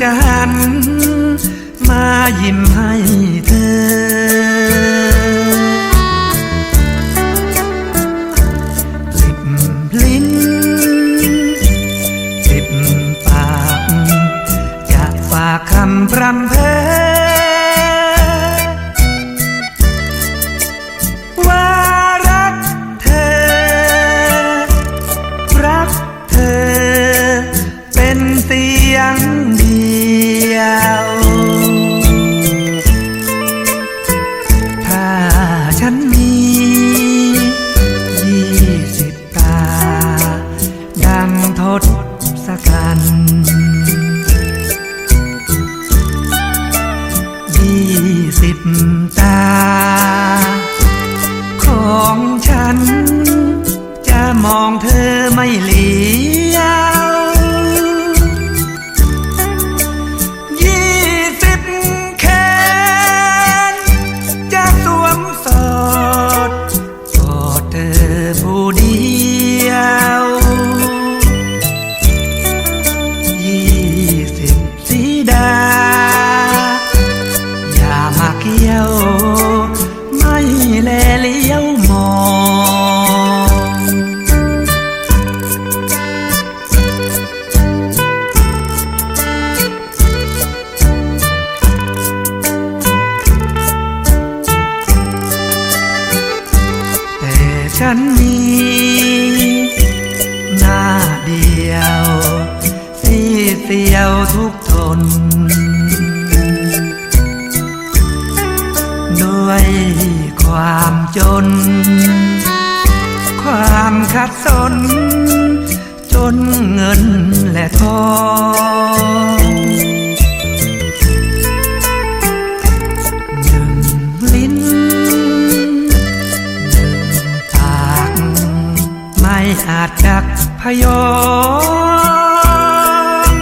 จะหัน มายิ้มให้เธอลิบลิ้นลิบปากจะฝากคำรำเพอ ของฉัน จะมองเธอไม่เหลียว ฉันมีหน้าเดียวสีเสียวทุกทน ด้วยความจน ความขัดสน จนเงินและทอง อาจจักพยอม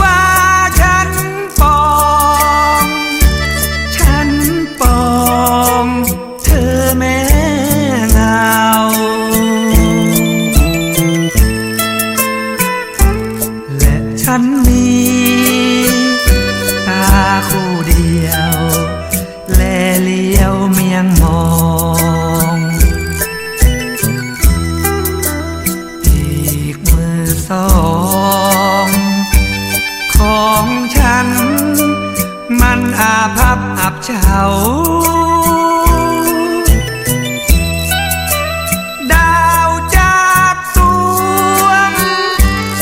ว่าฉันปอง ฉันปอง เธอแม่เงา และฉันมีตาคู่เดียว และเลี้ยวเมียงมอง เจ้า ดาวจากสวง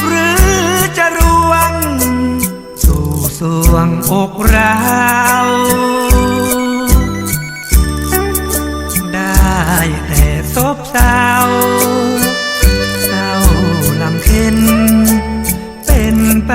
หรือจะรวง สู่สวงอกเราได้แต่ซบเศร้าเศร้าลำเค็นเป็นไป